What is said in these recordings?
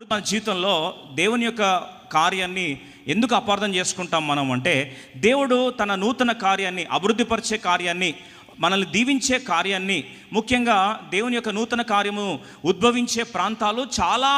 మన జీవితంలో దేవుని యొక్క కార్యాన్ని ఎందుకు అపార్థం చేసుకుంటాం మనం అంటే దేవుడు తన నూతన కార్యాన్ని అభివృద్ధిపరిచే కార్యాన్ని మనల్ని దీవించే కార్యాన్ని ముఖ్యంగా దేవుని యొక్క నూతన కార్యము ఉద్భవించే ప్రాంతాలు చాలా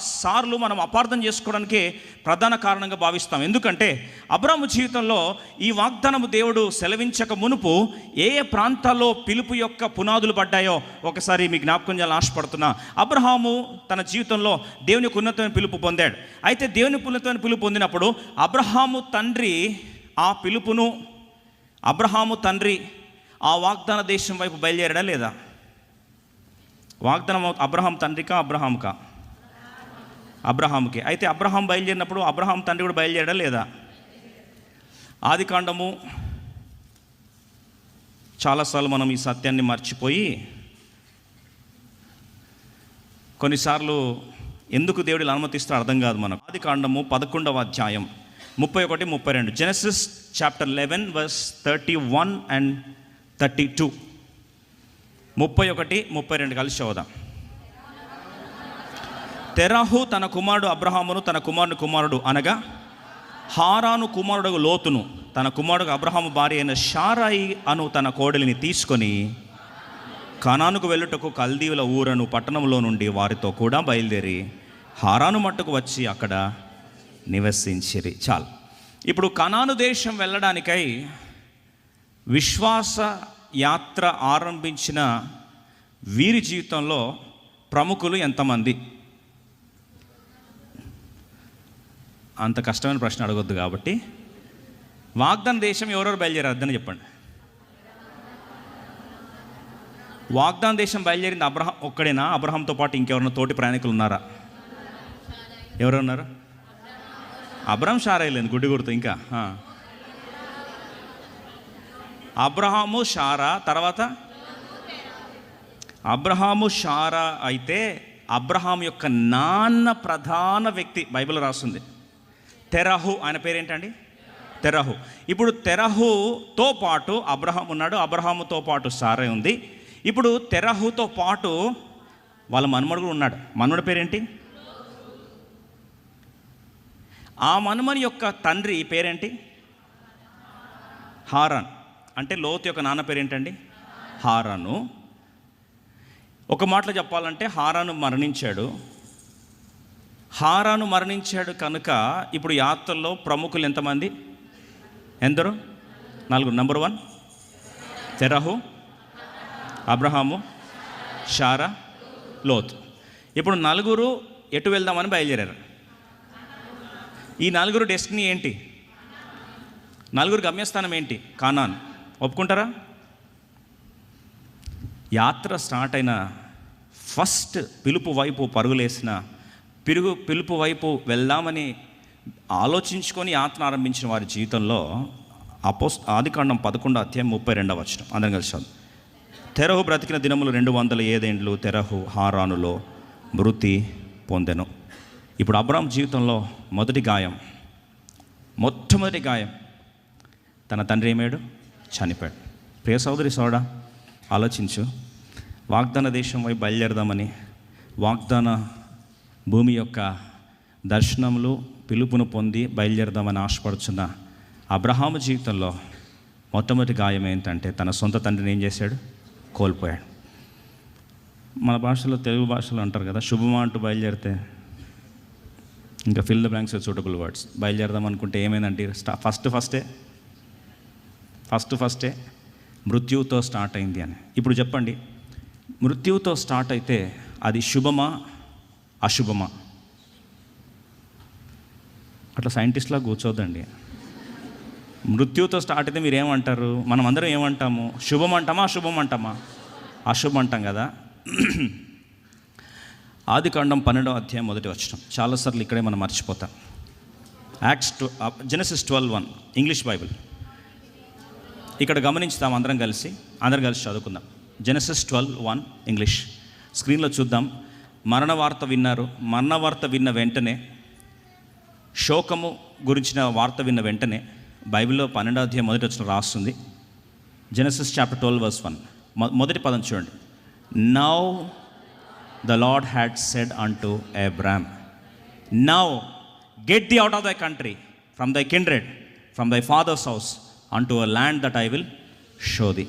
సార్లు మనం అపార్థం చేసుకోవడానికి ప్రధాన కారణంగా భావిస్తాం. ఎందుకంటే అబ్రాము జీవితంలో ఈ వాగ్దానము దేవుడు సెలవించక మునుపు ఏ ఏ ప్రాంతాల్లో పిలుపు యొక్క పునాదులు పడ్డాయో ఒకసారి మీ జ్ఞాపకం చేయాలని ఆశపడుతున్నా. అబ్రహాము తన జీవితంలో దేవుని యొక్క ఉన్నతమైన పిలుపు పొందాడు. అయితే దేవుని ఉన్నతమైన పిలుపు పొందినప్పుడు అబ్రహాము తండ్రి ఆ పిలుపును అబ్రహాము తండ్రి ఆ వాగ్దాన దేశం వైపు బయలుదేరడా లేదా? వాగ్దానం అబ్రహాం తండ్రికా అబ్రహాంకా? అబ్రహాంకి. అయితే అబ్రహాం బయలుదేరినప్పుడు అబ్రహాం తండ్రి కూడా బయలుదేరడా లేదా? ఆది కాండము చాలాసార్లు మనం ఈ సత్యాన్ని మర్చిపోయి కొన్నిసార్లు ఎందుకు దేవుడు అనుమతిస్తే అర్థం కాదు మనకు. ఆది కాండము పదకొండవ అధ్యాయం ముప్పై ఒకటి ముప్పై రెండు. Genesis chapter eleven verse thirty one and thirty two. ముప్పై ఒకటి ముప్పై రెండు కలిసి చదువుదాం. తెరాహు తన కుమారుడు అబ్రహామును తన కుమారుని కుమారుడు అనగా హారాను కుమారుడు లోతును తన కుమారుడు అబ్రహాము భార్య అయిన షారాయి అను తన కోడలిని తీసుకొని కణానుకు వెళ్ళుటకు కల్దీవుల ఊరను పట్టణంలో నుండి వారితో కూడా బయలుదేరి హారాను మట్టుకు వచ్చి అక్కడ నివసించిరి. చాలు. ఇప్పుడు కనాను దేశం వెళ్ళడానికై విశ్వాస యాత్ర ఆరంభించిన వీరి జీవితంలో ప్రముఖులు ఎంతమంది? అంత కష్టమైన ప్రశ్న అడగొద్దు కాబట్టి. వాగ్దాన దేశం ఎవరెవరు బయలుదేరారు? అర్థం చెప్పండి. వాగ్దాన దేశం బయలుదేరింది అబ్రహం ఒక్కడేనా? అబ్రహంతో పాటు ఇంకెవరైనా తోటి ప్రయాణికులు ఉన్నారా? ఎవరు ఉన్నారు అబ్రహం షారాయిలేదు గుడ్డి గుర్తు ఇంకా అబ్రహాము షారా తర్వాత? అబ్రహాము షారా అయితే అబ్రహాం యొక్క నాన్న ప్రధాన వ్యక్తి బైబిల్ రాస్తుంది. తెరహు ఆయన పేరేంటండి? తెరహు. ఇప్పుడు తెరహుతో పాటు అబ్రహాం ఉన్నాడు అబ్రహాముతో పాటు సారే ఉంది. ఇప్పుడు తెరహుతో పాటు వాళ్ళ మనుమడు కూడా ఉన్నాడు. మనుమడి పేరేంటి? ఆ మనుమని యొక్క తండ్రి పేరేంటి? హారన్. అంటే లోతు యొక్క నాన్న పేరు ఏంటండి? హారాను. ఒక మాటలో చెప్పాలంటే హారాను మరణించాడు. హారాను మరణించాడు కనుక ఇప్పుడు యాత్రలో ప్రముఖులు ఎంతమంది? ఎందరు? నలుగురు number one Terah Abraham Sarah Lot. ఇప్పుడు నలుగురు ఎటు వెళ్దామని బయలుదేరారు? ఈ నలుగురు డెస్టినీ ఏంటి? నలుగురు గమ్యస్థానం ఏంటి? కానాన్. ఒప్పుకుంటారా? యాత్ర స్టార్ట్ అయిన ఫస్ట్ పిలుపు వైపు పరుగులేసిన పిరుగు పిలుపు వైపు వెళ్దామని ఆలోచించుకొని యాత్ర ఆరంభించిన వారి జీవితంలో అపోస్ ఆదికాండం పదకొండు అధ్యాయం ముప్పై రెండవ వచనం. అందరం కలిసి తెరహు బ్రతికిన దినములు రెండు వందల ఏదేండ్లు తెరహు హారానులో మృతి పొందెను. ఇప్పుడు అబ్రామ్ జీవితంలో మొదటి గాయం మొట్టమొదటి గాయం తన తండ్రి ఏమేడు చనిపోయాడు. ప్రియ సోదరి సోడా ఆలోచించు. వాగ్దాన దేశం వైపు బయలుదేరదామని వాగ్దాన భూమి యొక్క దర్శనములు పిలుపును పొంది బయలుదేరదామని ఆశపడుచున్న అబ్రహాము జీవితంలో మొట్టమొదటి గాయం ఏంటంటే తన సొంత తండ్రిని ఏం చేశాడు? కోల్పోయాడు. మన భాషలో తెలుగు భాషలో అంటారు కదా శుభమా అంటూ బయలుదేరితే ఇంకా fill the blanks suitable words బయలుదేరదాం అనుకుంటే ఏమైందంటే స్టా- ఫస్ట్ ఫస్టే ఫస్ట్ ఫస్టే మృత్యువుతో స్టార్ట్ అయింది అని. ఇప్పుడు చెప్పండి మృత్యువుతో స్టార్ట్ అయితే అది శుభమా అశుభమా? అట్లా సైంటిస్ట్లా కూర్చోద్దండి. మృత్యుతో స్టార్ట్ అయితే మీరు ఏమంటారు మనం అందరం ఏమంటాము? శుభం అంటామా అశుభం అంటామా అశుభం అంటాం కదా. ఆది కాండం పన్నెండవ అధ్యాయం మొదటి వచ్చడం చాలాసార్లు ఇక్కడే మనం మర్చిపోతాం. Acts two Genesis twelve one English Bible. ఇక్కడ గమనించుతాం అందరం కలిసి. అందరం కలిసి చదువుకుందాం. జెనసిస్ ట్వెల్వ్ వన్ ఇంగ్లీష్ స్క్రీన్లో చూద్దాం. మరణ వార్త విన్నారు. మరణ వార్త విన్న వెంటనే శోకము గురించిన వార్త విన్న వెంటనే బైబిల్లో పన్నెండో అధ్యాయం మొదటి వచ్చిన రాస్తుంది. Genesis chapter twelve verse one మొదటి పదం చూడండి. Now the Lord had said అంటూ Abram now get the out of thy country from thy kindred from thy father's house అంటూ to a land that I will show the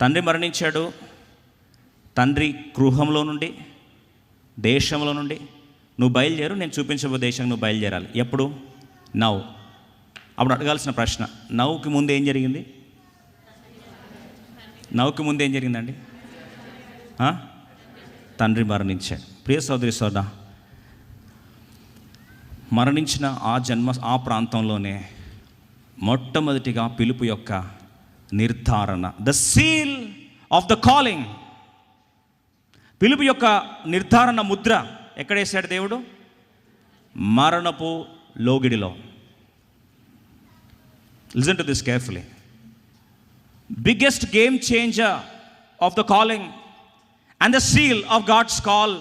తండ్రి మరణించాడు. తండ్రి గృహంలో నుండి దేశంలో నుండి. నువ్వు బయలుదేరు నేను చూపించబో దేశం నువ్వు బయలుదేరాలి. ఎప్పుడు? నవ్వు అప్పుడు అడగాల్సిన ప్రశ్న. నవ్వుకి ముందు ఏం జరిగింది? నవ్వుకి ముందు ఏం జరిగిందండి? తండ్రి మరణించాడు. ప్రియ సోదరి సోదా మరణించిన ఆ జన్మ ఆ ప్రాంతంలోనే మొట్టమొదటిగా పిలుపు యొక్క నిర్ధారణ. The seal of the calling పిలుపు యొక్క నిర్ధారణ ముద్ర ఎక్కడేశాడు దేవుడు? మరణపు లోగిడిలో. Listen to this carefully biggest game changer of the calling and the seal of God's call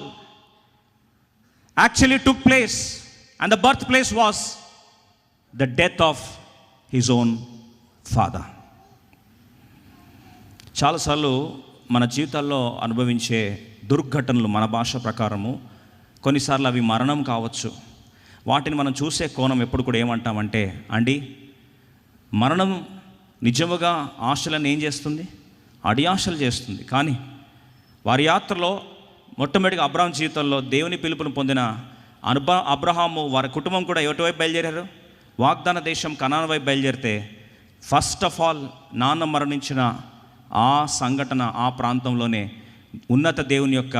actually took place and the birth place was the death of his own father చాలాసార్లు మన జీవితాల్లో అనుభవించే దుర్ఘటనలు మన భాష ప్రకారము కొన్నిసార్లు అవి మరణం కావచ్చు. వాటిని మనం చూసే కోణం ఎప్పుడు కూడా ఏమంటామంటే అండి మరణం నిజముగా ఆశలను ఏం చేస్తుంది? అడియాశలు చేస్తుంది. కానీ వారి యాత్రలో మొట్టమొదటిగా అబ్రహాం జీవితంలో దేవుని పిలుపును పొందిన అనుభ అబ్రహాము వారి కుటుంబం కూడా ఎటువైపు బయలుదేరారు? వాగ్దాన దేశం కనాన్ వైపు బయలుదేరితే ఫస్ట్ ఆఫ్ ఆల్ నాన్న మరణించిన ఆ సంఘటన ఆ ప్రాంతంలోనే ఉన్నత దేవుని యొక్క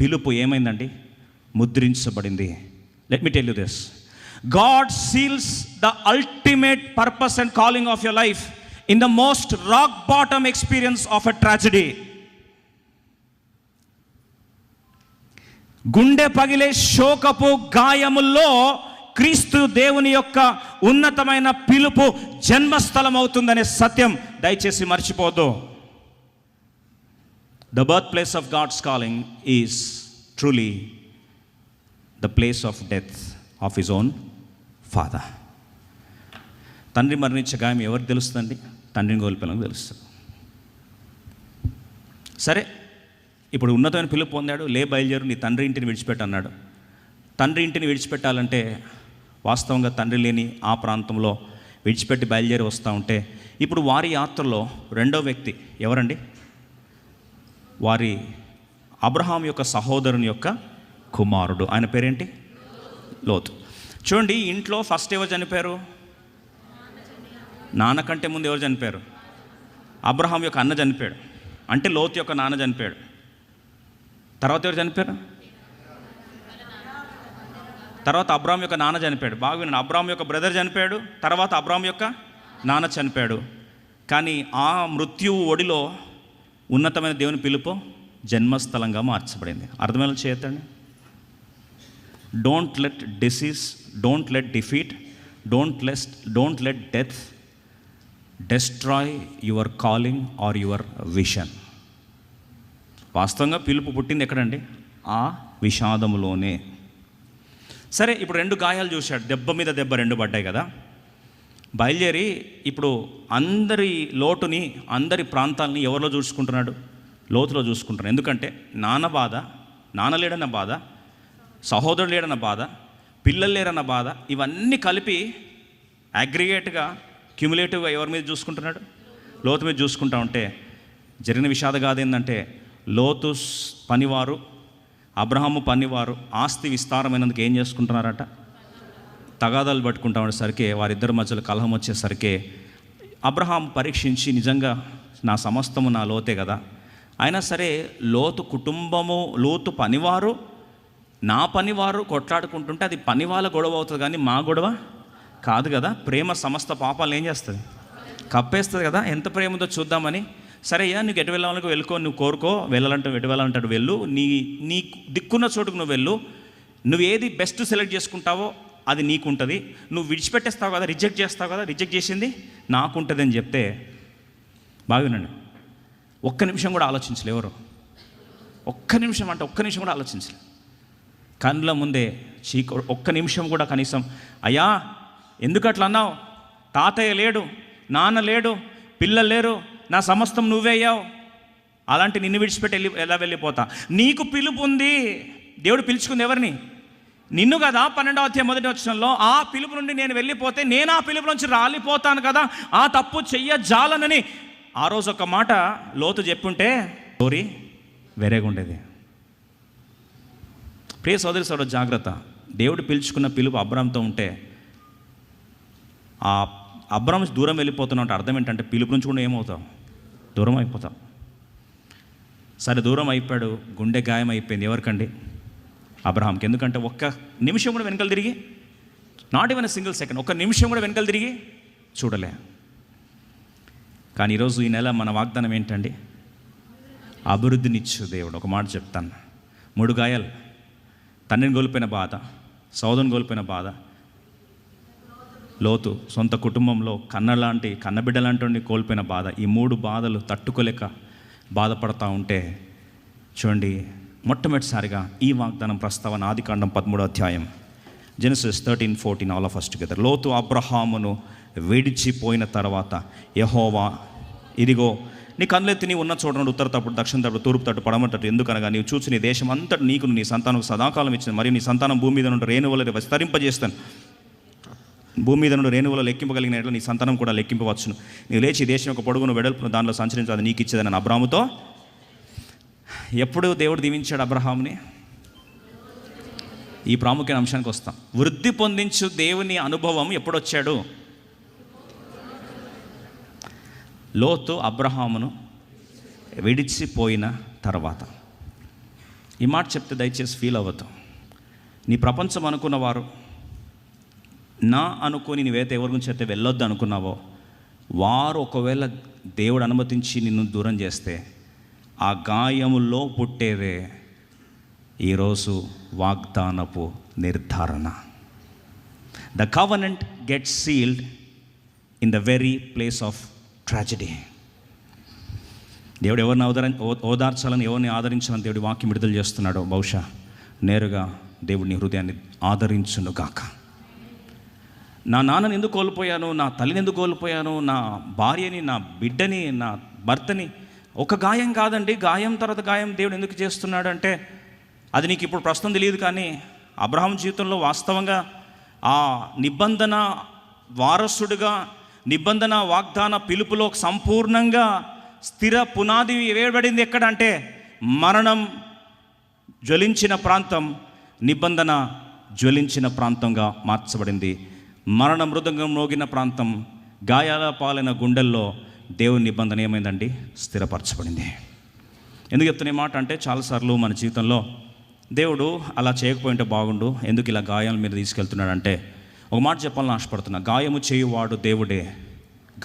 పిలుపు ఏమైందండి? ముద్రించబడింది. Let me tell you this God seals the ultimate purpose and calling of your life in the most rock bottom experience of a tragedy గుండె పగిలే శోకపు గాయముల్లో క్రీస్తు దేవుని యొక్క ఉన్నతమైన పిలుపు జన్మస్థలం అవుతుందనే సత్యం దయచేసి మర్చిపోదు the birth place of God's calling is truly the place of death of his own father తండ్రి మరణించే గాయం ఎవరికి తెలుస్తుందండి? తండ్రిని కోల్పోయినకు తెలుస్తుంది. సరే ఇప్పుడు ఉన్నతమైన పిలుపు పొందాడు లే బయలుదేరు నీ తండ్రి ఇంటిని విడిచిపెట్టు అన్నాడు తండ్రి ఇంటిని విడిచిపెట్టాలంటే వాస్తవంగా తండ్రి లేని ఆ ప్రాంతంలో విడిచిపెట్టి బయలుదేరి వస్తూ ఉంటే ఇప్పుడు వారి యాత్రలో రెండో వ్యక్తి ఎవరండి? వారి అబ్రహాం యొక్క సహోదరుని యొక్క కుమారుడు. ఆయన పేరేంటి? లోతు. చూడండి ఇంట్లో ఫస్ట్ ఎవరు చనిపోయారు? నాన్న కంటే ముందు ఎవరు చనిపోయారు? అబ్రహాం యొక్క అన్న చనిపోయాడు. అంటే లోతు యొక్క నాన్న చనిపోయాడు. తర్వాత ఎవరు చనిపోయారు? తర్వాత అబ్రామ్ యొక్క నాన్న చనిపోయాడు. బాగా వినండి. అబ్రామ్ యొక్క బ్రదర్ చనిపోయాడు. తర్వాత అబ్రామ్ యొక్క నాన్న చనిపోయాడు. కానీ ఆ మృత్యువు ఒడిలో ఉన్నతమైన దేవుని పిలుపు జన్మస్థలంగా మార్చబడింది. అర్థమైన చేయతండి don't let disease don't let defeat don't lest don't let death destroy your calling or your vision వాస్తవంగా పిలుపు పుట్టింది ఎక్కడండి? ఆ విషాదములోనే. సరే ఇప్పుడు రెండు గాయాలు చూశాడు. దెబ్బ మీద దెబ్బ రెండు పడ్డాయి కదా. బయలుదేరి ఇప్పుడు అందరి లోటుని అందరి ప్రాంతాలని ఎవరిలో చూసుకుంటున్నాడు? లోతులో చూసుకుంటున్నాడు. ఎందుకంటే నాన్న బాధ నాన్న లేడన్న బాధ సహోదరుడు లేడన్న బాధ పిల్లలు లేరన్న బాధ ఇవన్నీ కలిపి అగ్రిగేట్గా క్యుములేటివ్గా ఎవరి మీద చూసుకుంటున్నాడు? లోతు మీద చూసుకుంటా ఉంటే జరిగిన విషాద గాథ ఏంటంటే లోతు పనివారు అబ్రహాము పనివారు ఆస్తి విస్తారమైనందుకు ఏం చేసుకుంటున్నారట? తగాదాలు పట్టుకుంటా ఉండేసరికి వారిద్దరి మధ్యలో కలహం వచ్చేసరికి అబ్రహాం పరీక్షించి నిజంగా నా సమస్తము నా లోతే కదా? అయినా సరే లోతు కుటుంబము లోతు పనివారు నా పనివారు కొట్లాడుకుంటుంటే అది పని వాళ్ళ గొడవ అవుతుంది కానీ మా గొడవ కాదు కదా? ప్రేమ సమస్త పాపాలు ఏం చేస్తుంది? కప్పేస్తుంది కదా? ఎంత ప్రేమతో చూద్దామని సరే అయ్యా నీకు ఎటు వెళ్ళాలకు వెళ్ళుకో నువ్వు కోరుకో వెళ్ళాలంటే ఎటు వెళ్ళాలంటాడు వెళ్ళు. నీ నీ దిక్కున్న చోటుకు నువ్వు వెళ్ళు. నువ్వు ఏది బెస్ట్ సెలెక్ట్ చేసుకుంటావో అది నీకుంటుంది. నువ్వు విడిచిపెట్టేస్తావు కదా రిజెక్ట్ చేస్తావు కదా రిజెక్ట్ చేసింది నాకుంటుంది అని చెప్తే బాగునండి ఒక్క నిమిషం కూడా ఆలోచించలే ఎవరు. ఒక్క నిమిషం అంటే ఒక్క నిమిషం కూడా ఆలోచించలే. కళ్ళ ముందే చీక ఒక్క నిమిషం కూడా కనీసం అయ్యా ఎందుకు అట్లా అన్నావు? తాతయ్య లేడు నాన్న లేడు పిల్లలు లేరు నా సమస్తం నువ్వే అయ్యావు. అలాంటి నిన్ను విడిచిపెట్టి వెళ్ళి ఎలా వెళ్ళిపోతా? నీకు పిలుపు ఉంది. దేవుడు పిలుచుకుంది ఎవరిని? నిన్ను కదా పన్నెండవ అధ్యాయం మొదటి వచనంలో ఆ పిలుపు నుండి నేను వెళ్ళిపోతే నేను ఆ పిలుపు నుంచి రాలిపోతాను కదా. ఆ తప్పు చెయ్య జాలనని ఆ రోజు ఒక మాట లోతు చెప్పుంటే స్టోరీ వేరేగా ఉండేది. ప్రియ సోదరి సోదరు జాగ్రత్త. దేవుడు పిలుచుకున్న పిలుపు అబ్రామ్తో ఉంటే ఆ అబ్రామ్ దూరం వెళ్ళిపోతున్నా అంటే అర్థం ఏంటంటే పిలుపు నుంచి కూడా ఏమవుతావు? దూరం అయిపోతాం సరే దూరం అయిపోయాడు గుండె గాయం అయిపోయింది ఎవరికండి? అబ్రహాంకి. ఎందుకంటే ఒక్క నిమిషం కూడా వెనకలు తిరిగి నాట్ ఈవెన్ సింగిల్ సెకండ్ ఒక్క నిమిషం కూడా వెనకలు తిరిగి చూడలే. కానీ ఈరోజు ఈ నెల మన వాగ్దానం ఏంటండి? అభివృద్ధినిచ్చు దేవుడు ఒక మాట చెప్తాను. మూడు గాయాలు. తండ్రిని కోల్పోయిన బాధ సోదరుని కోల్పోయిన బాధ లోతు సొంత కుటుంబంలో కన్న లాంటి కన్నబిడ్డ లాంటి కోల్పోయిన బాధ ఈ మూడు బాధలు తట్టుకోలేక బాధపడతా ఉంటే చూడండి మొట్టమొదటిసారిగా ఈ వాగ్దానం ప్రస్తావన ఆదికాండం పదమూడో అధ్యాయం Genesis thirteen fourteen all of first together లోతు అబ్రహామును విడిచిపోయిన తర్వాత యహోవా ఇదిగో నీ కన్నులెత్తి నీ ఉన్న చూడండి ఉత్తర తప్పుడు దక్షిణ తప్పుడు తూర్పు తట్టు పడమ తట్టు ఎందుకనగా నీవు చూసి నీ దేశం అంతటి నీకు నీ సంతానం సదాకాలం ఇచ్చింది మరియు నీ సంతానం భూమి మీద నుండి రేణువల విస్తరింపజేస్తాను. భూమి మీద నుండి రేణువులో లెక్కింపగలిగిన ఎట్లా నీ సంతానం కూడా లెక్కింపవచ్చును. నీవు లేచి దేశం యొక్క పొడుగును వెడల్పును దానిలో సంచరించాలి నీకు ఇచ్చేదని అబ్రాముతో. ఎప్పుడు దేవుడు దీవించాడు అబ్రహాముని? ఈ ప్రాముఖ్యమైన అంశానికి వస్తాం. వృద్ధి పొందించు దేవుని అనుభవం ఎప్పుడొచ్చాడు? లోతు అబ్రహామును విడిచిపోయిన తర్వాత. ఈ మాట చెప్తే దయచేసి ఫీల్ అవ్వద్దు. నీ ప్రపంచం అనుకున్న వారు నా అనుకోని నువ్వైతే ఎవరి గురించి అయితే వెళ్ళొద్దు అనుకున్నావో వారు ఒకవేళ దేవుడు అనుమతించి నిన్ను దూరం చేస్తే ఆ గాయములో పుట్టేదే ఈరోజు వాగ్దానపు నిర్ధారణ. The covenant get sealed in the very place of tragedy దేవుడు ఎవరిని ఓదర ఓదార్చాలని ఎవరిని ఆదరించాలని దేవుడి వాక్యం విడుదల చేస్తున్నాడో బహుశా నేరుగా దేవుడిని హృదయాన్ని ఆదరించును గాక. నా నాన్నని ఎందుకు కోల్పోయాను? నా తల్లిని ఎందుకు కోల్పోయాను? నా భార్యని నా బిడ్డని నా భర్తని ఒక గాయం కాదండి. గాయం తర్వాత గాయం దేవుడు ఎందుకు చేస్తున్నాడు అంటే అది నీకు ఇప్పుడు ప్రస్తుతం తెలియదు కానీ అబ్రహాం జీవితంలో వాస్తవంగా ఆ నిబంధన వారసుడుగా నిబంధన వాగ్దాన పిలుపులో సంపూర్ణంగా స్థిర పునాది వేయబడింది ఎక్కడ అంటే మరణం జ్వలించిన ప్రాంతం నిబంధన జ్వలించిన ప్రాంతంగా మార్చబడింది. మరణ మృదంగం మోగిన ప్రాంతం గాయాల పాలైన గుండెల్లో దేవుని నిబంధన ఏమైందండి? స్థిరపరచబడింది. ఎందుకు చెప్తున్న ఈ మాట అంటే చాలాసార్లు మన జీవితంలో దేవుడు అలా చేయకపోయింటే బాగుండు ఎందుకు ఇలా గాయాల మీద తీసుకెళ్తున్నాడంటే ఒక మాట చెప్పాలని ఆశపడుతున్నా. గాయము చేయువాడు దేవుడే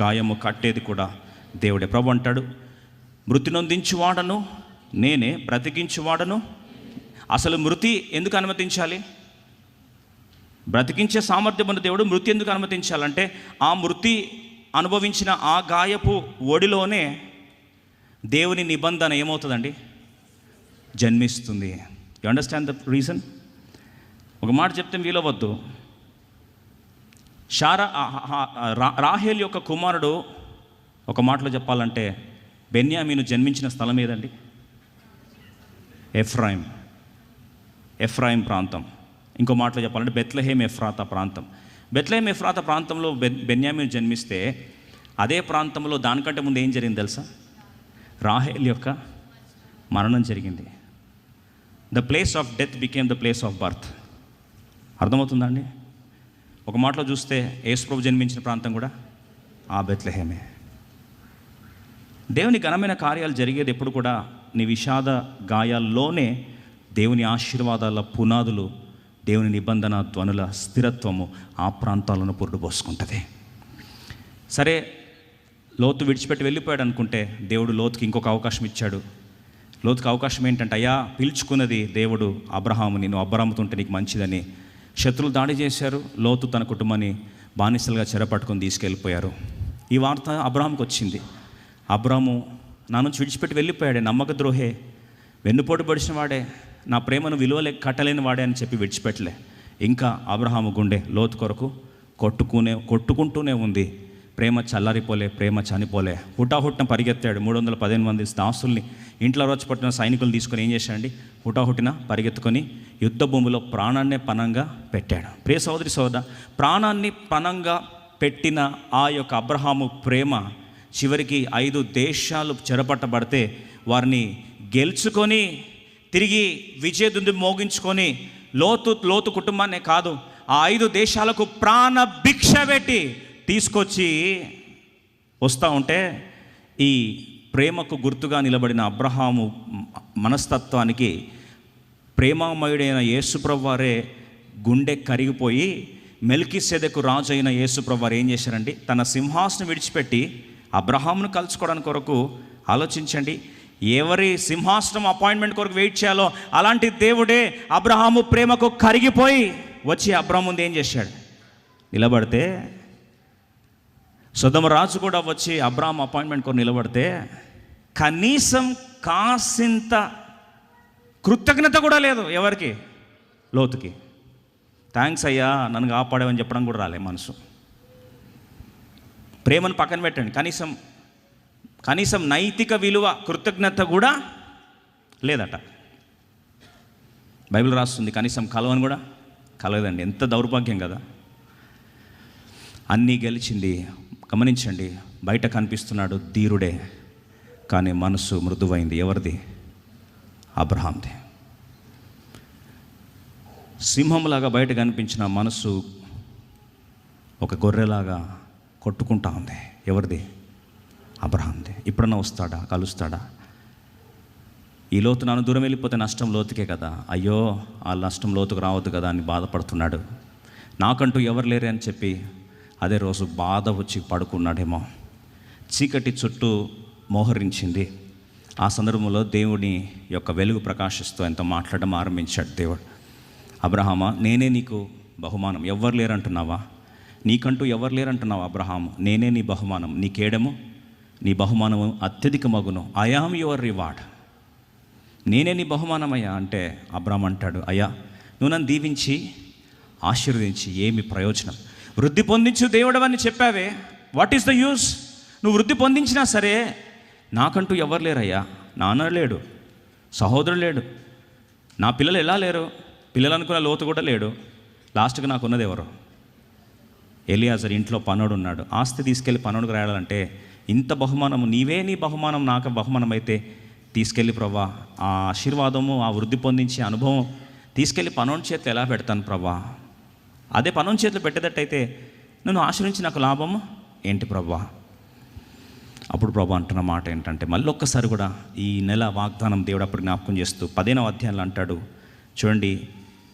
గాయము కట్టేది కూడా దేవుడే. ప్రభు అంటాడు మృతి నొందించువాడను నేనే బ్రతికించువాడను. అసలు మృతి ఎందుకు అనుమతించాలి? బ్రతికించే సామర్థ్యం ఉన్న దేవుడు మృతి ఎందుకు అనుమతించాలంటే ఆ మృతి అనుభవించిన ఆ గాయపు ఒడిలోనే దేవుని నిబంధన ఏమవుతుందండి? జన్మిస్తుంది. యు అండర్స్టాండ్ ద రీజన్ ఒక మాట చెప్తే వీలవద్దు షారా రాహేల్ యొక్క కుమారుడు ఒక మాటలో చెప్పాలంటే బెన్యామీను జన్మించిన స్థలం ఏదండి? ఎఫ్రాయిం. ఎఫ్రాయిం ప్రాంతం. ఇంకో మాటలో చెప్పాలంటే బెత్లహేమ్ ఎఫ్రాత ప్రాంతం. బెత్లహేమ్ ఎఫ్రాత ప్రాంతంలో బె బెన్యామీను జన్మిస్తే అదే ప్రాంతంలో దానికంటే ముందు ఏం జరిగింది తెలుసా? రాహేల్ యొక్క మరణం జరిగింది. The place of death became the place of birth అర్థమవుతుందా అండి? ఒక మాటలో చూస్తే యేసుప్రభు జన్మించిన ప్రాంతం కూడా ఆ బెత్లహేమే. దేవుని ఘనమైన కార్యాలు జరిగేది ఎప్పుడు కూడా నీ విషాద గాయాల్లోనే దేవుని ఆశీర్వాదాల పునాదులు దేవుని నిబంధన ధ్వనుల స్థిరత్వము ఆ ప్రాంతాలను పురుడుపోసుకుంటుంది సరే లోతు విడిచిపెట్టి వెళ్ళిపోయాడు అనుకుంటే దేవుడు లోతుకి ఇంకొక అవకాశం ఇచ్చాడు. లోతుకి అవకాశం ఏంటంటే అయ్యా పిలుచుకున్నది దేవుడు అబ్రహాము నేను అబ్రహాముతుంటే నీకు మంచిదని. శత్రులు దాడి చేశారు లోతు తన కుటుంబాన్ని బానిసలుగా చెరపట్టుకొని తీసుకెళ్ళిపోయారు. ఈ వార్త అబ్రహాంకి వచ్చింది. అబ్రాము నా నుంచి విడిచిపెట్టి వెళ్ళిపోయాడే నమ్మక ద్రోహే వెన్నుపోటు పడిచిన వాడే నా ప్రేమను విలువలే కట్టలేని వాడే అని చెప్పి విడిచిపెట్టలే. ఇంకా అబ్రహాము గుండె లోతు కొరకు కొట్టుకునే కొట్టుకుంటూనే ఉంది. ప్రేమ చల్లారిపోలే ప్రేమ చనిపోలే. హుటాహుట్టిన పరిగెత్తాడు. మూడు వందల పదిహేను మంది దాసుల్ని ఇంట్లో వచ్చి పట్టిన సైనికులు తీసుకొని ఏం చేశాడండి? హుటాహుట్టిన పరిగెత్తుకొని యుద్ధ భూమిలో ప్రాణాన్నే పనంగా పెట్టాడు. ప్రియ సోదరి సోద ప్రాణాన్ని పనంగా పెట్టిన ఆ యొక్క అబ్రహాము ప్రేమ చివరికి ఐదు దేశాలు చెరపట్టబడితే వారిని గెలుచుకొని తిరిగి విజయదుంది మోగించుకొని లోతు లోతు కుటుంబాన్నే కాదు ఆ ఐదు దేశాలకు ప్రాణ భిక్ష పెట్టి తీసుకొచ్చి వస్తూ ఉంటే ఈ ప్రేమకు గుర్తుగా నిలబడిన అబ్రహాము మనస్తత్వానికి ప్రేమామయుడైన యేసుప్రవ్వారే గుండె కరిగిపోయి మెల్కి సెదకు రాజు అయిన యేసుప్రవ్వారు ఏం చేశారండి? తన సింహాసనం విడిచిపెట్టి అబ్రహామును కలుసుకోవడానికి కొరకు ఆలోచించండి. ఎవరి సింహాసనం అపాయింట్మెంట్ కొరకు వెయిట్ చేయాలో అలాంటి దేవుడే అబ్రహాము ప్రేమకు కరిగిపోయి వచ్చి అబ్రహం ముందు ఏం చేశాడు? నిలబడితే సుధమ రాజు కూడా వచ్చి అబ్రాహం అపాయింట్మెంట్ కొరకు నిలబడితే కనీసం కాసింత కృతజ్ఞత కూడా లేదు ఎవరికి? లోతుకి. థ్యాంక్స్ అయ్యా నన్ను కాపాడేవని చెప్పడం కూడా రాలే మనసు. ప్రేమను పక్కన పెట్టండి. కనీసం కనీసం నైతిక విలువ కృతజ్ఞత కూడా లేదట. బైబిల్ రాస్తుంది కనీసం కలవని కూడా కలగదండి. ఎంత దౌర్భాగ్యం కదా. అన్నీ గెలిచింది. గమనించండి బయట కనిపిస్తున్నాడు ధీరుడే కానీ మనసు మృదువైంది. ఎవరిది? అబ్రహాంది. సింహంలాగా బయట కనిపించిన మనసు ఒక గొర్రెలాగా కొట్టుకుంటా ఉంది. ఎవరిది? అబ్రహాందే ఇప్పుడన్నా వస్తాడా? కలుస్తాడా? ఈ లోతు నన్ను దూరం వెళ్ళిపోతే నష్టం లోతుకే కదా. అయ్యో ఆ నష్టం లోతుకు రావద్దు కదా అని బాధపడుతున్నాడు. నాకంటూ ఎవరు లేరే అని చెప్పి అదే రోజు బాధ వచ్చి పడుకున్నాడేమో. చీకటి చుట్టూ మోహరించింది. ఆ సందర్భంలో దేవుని యొక్క వెలుగు ప్రకాశిస్తూ ఎంతో మాట్లాడడం ఆరంభించాడు దేవుడు. అబ్రహామా నేనే నీకు బహుమానం. ఎవరు లేరంటున్నావా? నీకంటూ ఎవరు లేరంటున్నావా అబ్రహాము? నేనే నీ బహుమానం. నీకేడము? నీ బహుమానం అత్యధిక మగును ఐ ఆమ్ యువర్ రివార్డ్ నేనే నీ బహుమానమయ్యా అంటే అబ్రామ్ అంటాడు. అయ్యా నువ్వు నన్ను దీవించి ఆశీర్వదించి ఏమి ప్రయోజనం? వృద్ధి పొందించు దేవుడవని చెప్పావే. వాట్ ఈస్ ద యూస్ నువ్వు వృద్ధి పొందించినా సరే నాకంటూ ఎవరు లేరయ్యా? నాన్న లేడు సహోదరుడు లేడు నా పిల్లలు ఎలా లేరు? పిల్లలు అనుకున్న లోతు కూడా లేడు. లాస్ట్కి నాకున్నది ఎవరు? ఎలియాజర్ ఇంట్లో పనుడు ఉన్నాడు ఆస్తి తీసుకెళ్ళి పనుడికి రాయాలంటే ఇంత బహుమానం నీవే నీ బహుమానం నాకు బహుమానం అయితే తీసుకెళ్ళి ప్రభా ఆ ఆశీర్వాదము ఆ వృద్ధి పొందించే అనుభవం తీసుకెళ్ళి పనోని చేతిలో ఎలా పెడతాను ప్రభా అదే పనోని చేతిలో పెట్టేటట్టయితే నన్ను ఆశ్రయించి నాకు లాభము? ఏంటి ప్రభా అప్పుడు ప్రభా అంటున్న మాట ఏంటంటే మళ్ళీ ఒక్కసారి కూడా ఈ నెల వాగ్దానం దేవుడు అప్పుడు జ్ఞాపకం చేస్తూ పదిహేనవ అధ్యాయంలో అంటాడు చూడండి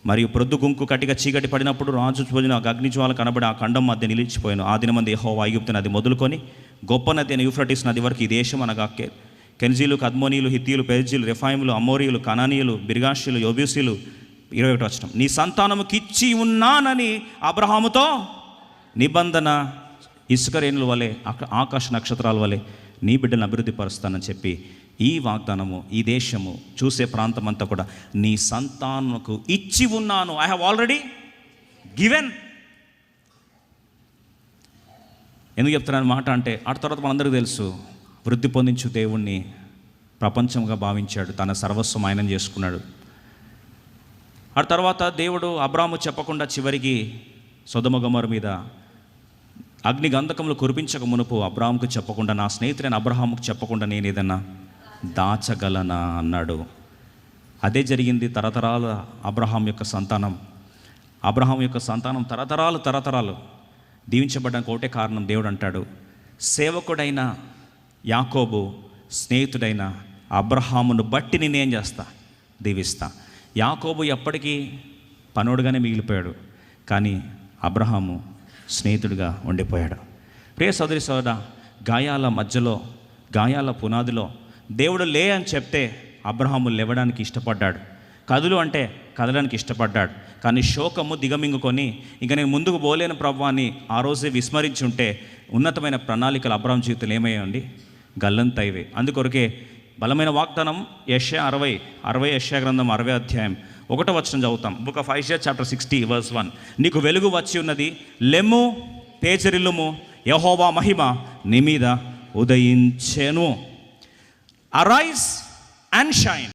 మరియు ప్రొద్దు గుంకు కటిగా చీకటి పడినప్పుడు రాజు పోయిన అగ్నిజ్వాల కనబడి ఆ ఖండం మధ్య నిలిచిపోయాను. ఆ దినమంది యహో వాయుగుప్తుని అది మొదలుకొని గొప్ప నది అయిన యూఫ్రటిస్ నది వరకు ఈ దేశం అనగాకే కెన్జీలు కద్మోనీలు హిత్తీలు పెర్జీలు రిఫాయిములు అమోరియులు కనానీయులు బిర్గాషీలు యోబీసీలు ఇరవై ఒకటి వచ్చిన నీ సంతానముకిచ్చి ఉన్నానని అబ్రహాముతో నిబంధన ఇసుక రేణుల వలె ఆకాశ నక్షత్రాల వలె నీ బిడ్డను అభివృద్ధి పరుస్తానని చెప్పి ఈ వాగ్దానము ఈ దేశము చూసే ప్రాంతం అంతా కూడా నీ సంతానముకు ఇచ్చి ఉన్నాను. ఐ హ్యావ్ ఆల్రెడీ గివెన్ ఎందుకు చెప్తున్నాను మాట అంటే ఆ తర్వాత మనందరికీ తెలుసు వృద్ధి పొందించు దేవుణ్ణి ప్రపంచంగా భావించాడు తన సర్వస్వం ఆయన చేసుకున్నాడు. ఆ తర్వాత దేవుడు అబ్రాము చెప్పకుండా చివరికి సొదమగమరు మీద అగ్ని గంధకములు కురిపించక మునుపు అబ్రాహ్ముకు చెప్పకుండా నా స్నేహితుడైన అబ్రహాముకు చెప్పకుండా నేను ఏదన్నా దాచగలనా అన్నాడు. అదే జరిగింది తరతరాల అబ్రహాం యొక్క సంతానం. అబ్రహాం యొక్క సంతానం తరతరాలు తరతరాలు. దీవించబడడానికి ఒకటే కారణం దేవుడు అంటాడు. సేవకుడైన యాకోబు స్నేహితుడైన అబ్రహామును బట్టి నేనేం చేస్తా? దీవిస్తా. యాకోబు ఎప్పటికీ పనోడుగానే మిగిలిపోయాడు. కానీ అబ్రహాము స్నేహితుడిగా ఉండిపోయాడు. ప్రియ సోదరి సోదర గాయాల మధ్యలో గాయాల పునాదిలో దేవుడు లే అని చెప్తే అబ్రహాము లేవడానికి ఇష్టపడ్డాడు. కదులు అంటే కదలడానికి ఇష్టపడ్డాడు. కానీ శోకము దిగమింగుకొని ఇంక నేను ముందుకు పోలేని ప్రభావాన్ని ఆ రోజే విస్మరించి ఉంటే ఉన్నతమైన ప్రణాళికలు అబ్రాహం జీవితంలో ఏమయ్యండి గల్లంతైవే అందుకొరకే బలమైన వాగ్దానం యష్యా అరవై అరవై యష్యా గ్రంథం అరవై అధ్యాయం ఒకటో వచనం చదువుతాం. Book of Isaiah chapter sixty verse one. నీకు వెలుగు వచ్చి ఉన్నది లెమ్ము తేజరిల్లుము యహోవా మహిమ నీ మీద ఉదయించెను. Arise and shine